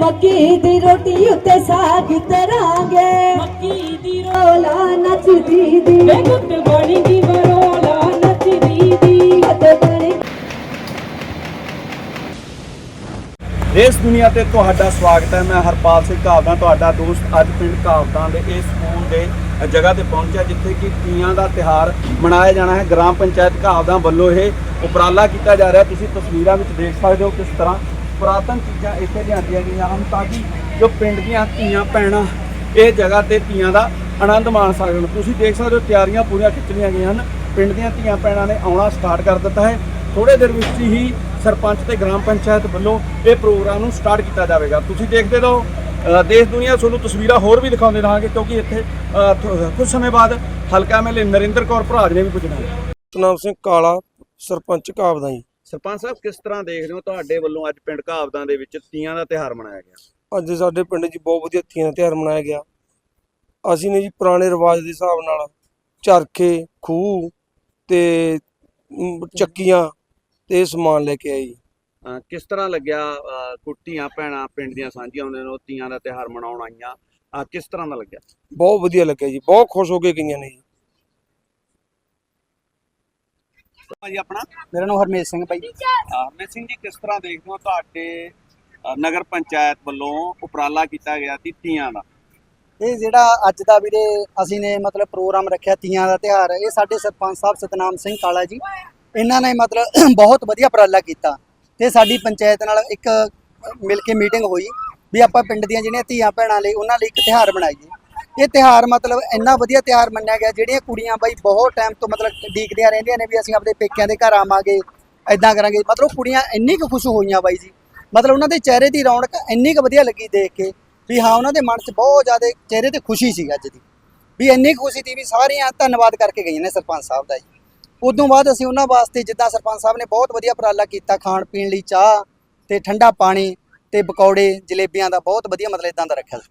ਮੱਕੀ ਦੀ ਰੋਟੀ ਉੱਤੇ ਸਾਗ ਤਰਾਂਗੇ। ਮੱਕੀ ਦੀ ਰੋਲਾ ਨੱਚਦੀ ਦੀ। ਵੇ ਗੁੱਤ ਦੇਸ਼ ਦੁਨੀਆ ਤੇ ਤੁਹਾਡਾ ਸਵਾਗਤ ਹੈ। ਮੈਂ ਹਰਪਾਲ ਸਿੰਘ ਘਾਵਦਾ ਤੁਹਾਡਾ ਦੋਸਤ ਅੱਜ ਪਿੰਡ ਘਾਵਦਾਂ ਦੇ ਇਸ ਸਕੂਲ ਦੇ ਜਗ੍ਹਾ ਤੇ ਪਹੁੰਚਿਆ, ਜਿੱਥੇ ਕਿ ਤੀਆਂ ਦਾ ਤਿਹਾਰ ਮਨਾਇਆ ਜਾਣਾ ਹੈ। ਗ੍ਰਾਮ ਪੰਚਾਇਤ ਘਾਵਦਾਂ ਵੱਲੋਂ ਇਹ ਉਪਰਾਲਾ ਕੀਤਾ ਜਾ ਰਿਹਾ। ਤੁਸੀਂ ਤਸਵੀਰਾਂ ਵਿੱਚ ਦੇਖ ਸਕਦੇ ਹੋ ਕਿਸ ਤਰ੍ਹਾਂ ਪੁਰਾਤਨ ਚੀਜ਼ਾਂ ਇੱਥੇ ਲਿਆਂਦੀਆਂ ਗਈਆਂ ਹਨ, ਤਾਂ ਕਿ ਜੋ ਪਿੰਡ ਦੀਆਂ ਧੀਆਂ ਭੈਣਾਂ ਇਹ ਜਗ੍ਹਾ ਤੇ ਤੀਆਂ ਦਾ ਆਨੰਦ ਮਾਣ ਸਕਣ। ਤੁਸੀਂ ਦੇਖ ਸਕਦੇ ਹੋ ਤਿਆਰੀਆਂ ਪੂਰੀਆਂ ਖਿੱਚ ਲਈਆਂ ਗਈਆਂ ਹਨ। ਪਿੰਡ ਦੀਆਂ ਧੀਆਂ ਭੈਣਾਂ ਨੇ ਆਉਣਾ ਸਟਾਰਟ ਕਰ ਦਿੱਤਾ ਹੈ। ਥੋੜੇ ਦਿਨ ਵਿੱਚ ਹੀ ਸਰਪੰਚ ਤੇ ਗ੍ਰਾਮ ਪੰਚਾਇਤ ਵੱਲੋਂ ਇਹ ਪ੍ਰੋਗਰਾਮ ਨੂੰ ਸਟਾਰਟ ਕੀਤਾ ਜਾਵੇਗਾ। ਤੁਸੀਂ ਦੇਖਦੇ ਰਹੋ। ਦੇਸ਼ ਦੁਨੀਆ ਤੁਹਾਨੂੰ ਤਸਵੀਰਾਂ ਹੋਰ ਵੀ ਦਿਖਾਉਂਦੇ ਰਹਾਂਗੇ ਕਿਉਂਕਿ ਇੱਥੇ ਕੁਝ ਸਮੇਂ ਬਾਅਦ ਹਲਕਾ ਐਮਐਲਏ ਨਰਿੰਦਰ ਕੌਰ ਭਰਾਜ ਨੇ ਵੀ ਪੁੱਜਣਾ ਹੈ। ਸਤਨਾਮ ਸਿੰਘ ਕਾਲਾ ਸਰਪੰਚ ਕਾਬਦਾ ਜੀ। ਸਰਪੰਚ ਸਾਹਿਬ ਕਿਸ ਤਰ੍ਹਾਂ ਦੇਖਦੇ ਹੋ ਤੁਹਾਡੇ ਵੱਲੋਂ ਅੱਜ ਪਿੰਡ ਘਾਵਦਾਂ ਦੇ ਵਿੱਚ ਤੀਆਂ ਦਾ ਤਿਹਾਰ ਮਨਾਇਆ ਗਿਆ? ਅੱਜ ਸਾਡੇ ਪਿੰਡ 'ਚ ਬਹੁਤ ਵਧੀਆ ਤੀਆਂ ਦਾ ਤਿਉਹਾਰ ਮਨਾਇਆ ਗਿਆ। ਅਸੀਂ ਨੇ ਜੀ ਪੁਰਾਣੇ ਰਿਵਾਜ ਦੇ ਹਿਸਾਬ ਨਾਲ ਚਰਖੇ ਖੂਹ ਤੇ ਚੱਕੀਆਂ ਤੇ ਇਹ ਸਮਾਨ ਲੈ ਕੇ ਅ, ਕਿਸ ਤਰ੍ਹਾਂ ਲੱਗਿਆ ਕੁੱਟੀਆਂ ਭੈਣਾਂ ਪਿੰਡ ਦੀਆਂ ਸਾਂਝੀਆਂ ਹੁੰਦੇ ਨੇ ਉਹ ਤੀਆਂ ਦਾ ਤਿਹਾਰ ਮਨਾਉਣ ਆਈਆਂ। ਅ, ਕਿਸ ਤਰ੍ਹਾਂ ਦਾ ਲੱਗਿਆ? ਬਹੁਤ ਵਧੀਆ ਲੱਗਿਆ ਜੀ ਬਹੁਤ ਖੁਸ਼ ਹੋ ਕੇ ਗਈਆਂ ਨੇ ਜੀ। ਭਾਜੀ ਆਪਣਾ? ਮੇਰਾ ਨਾਮ ਹਰਮੇਸ਼ ਸਿੰਘ ਭਾਈ। ਹਰਮੇਸ਼ ਸਿੰਘ ਜੀ ਕਿਸ ਤਰ੍ਹਾਂ ਦੇਖਦੇ ਹੋ ਤੁਹਾਡੇ ਨਗਰ ਪੰਚਾਇਤ ਵੱਲੋਂ ਉਪਰਾਲਾ ਕੀਤਾ ਗਿਆ ਸੀ ਤੀਆਂ ਦਾ? ਇਹ ਜਿਹੜਾ ਅੱਜ ਦਾ ਵੀਰੇ ਅਸੀਂ ਨੇ ਮਤਲਬ ਪ੍ਰੋਗਰਾਮ ਰੱਖਿਆ ਤੀਆਂ ਦਾ ਤਿਉਹਾਰ ਇਹ ਸਾਡੇ ਸਰਪੰਚ ਸਾਹਿਬ ਸਤਨਾਮ ਸਿੰਘ ਕਾਲਾ ਜੀ। ਇਹਨਾਂ ਨੇ ਮਤਲਬ ਬਹੁਤ ਵਧੀਆ ਉਪਰਾਲਾ ਕੀਤਾ ਤੇ ਸਾਡੀ ਪੰਚਾਇਤ ਨਾਲ ਇੱਕ ਮਿਲ ਕੇ ਮੀਟਿੰਗ ਹੋਈ ਵੀ ਆਪਾਂ ਪਿੰਡ ਦੀਆਂ ਜਿਹੜੀਆਂ ਧੀਆਂ ਭੈਣਾਂ ਲਈ ਉਹਨਾਂ ਲਈ ਇੱਕ ਤਿਉਹਾਰ ਬਣਾਈਏ। ਇਹ ਤਿਉਹਾਰ ਮਤਲਬ ਇੰਨਾ ਵਧੀਆ ਤਿਉਹਾਰ ਮੰਨਿਆ ਗਿਆ, ਜਿਹੜੀਆਂ ਕੁੜੀਆਂ ਬਾਈ ਬਹੁਤ ਟਾਈਮ ਤੋਂ ਮਤਲਬ ਡੀਕਦੀਆਂ ਰਹਿੰਦੀਆਂ ਨੇ ਵੀ ਅਸੀਂ ਆਪਣੇ ਪੇਕਿਆਂ ਦੇ ਘਰ ਆਵਾਂਗੇ ਐਦਾਂ ਕਰਾਂਗੇ। ਮਤਲਬ ਕੁੜੀਆਂ ਇੰਨੀ ਕੁ ਖੁਸ਼ ਹੋਈਆਂ ਬਾਈ ਜੀ। ਮਤਲਬ ਉਹਨਾਂ ਦੇ ਚਿਹਰੇ ਦੀ ਰੌਣਕ ਇੰਨੀ ਕੁ ਵਧੀਆ ਲੱਗੀ ਦੇਖ ਕੇ ਵੀ ਹਾਂ, ਉਹਨਾਂ ਦੇ ਮਨ 'ਚ ਬਹੁਤ ਜ਼ਿਆਦਾ ਚਿਹਰੇ ਤੇ ਖੁਸ਼ੀ ਸੀ ਅੱਜ ਦੀ। ਵੀ ਇੰਨੀ ਕੁ ਖੁਸ਼ੀ ਸੀ ਵੀ ਸਾਰੀਆਂ ਧੰਨਵਾਦ ਕਰਕੇ ਗਈਆਂ ਨੇ ਸਰਪੰਚ ਸਾਹਿਬ ਦਾ ਜੀ। ਉਦੋਂ ਬਾਅਦ ਅਸੀਂ ਉਹਨਾਂ ਵਾਸਤੇ ਜਿੱਦਾਂ ਸਰਪੰਚ ਸਾਹਿਬ ਨੇ ਬਹੁਤ ਵਧੀਆ ਉਪਰਾਲਾ ਕੀਤਾ ਖਾਣ ਪੀਣ ਲਈ ਚਾਹ ਤੇ ਠੰਡਾ ਪਾਣੀ ਤੇ ਪਕੌੜੇ, ਜਲੇਬੀਆਂ ਦਾ ਬਹੁਤ ਵਧੀਆ ਮਤਲਬ ਇਦਾਂ ਦਾ ਰੱਖਿਆ ਸਰਪੰਚ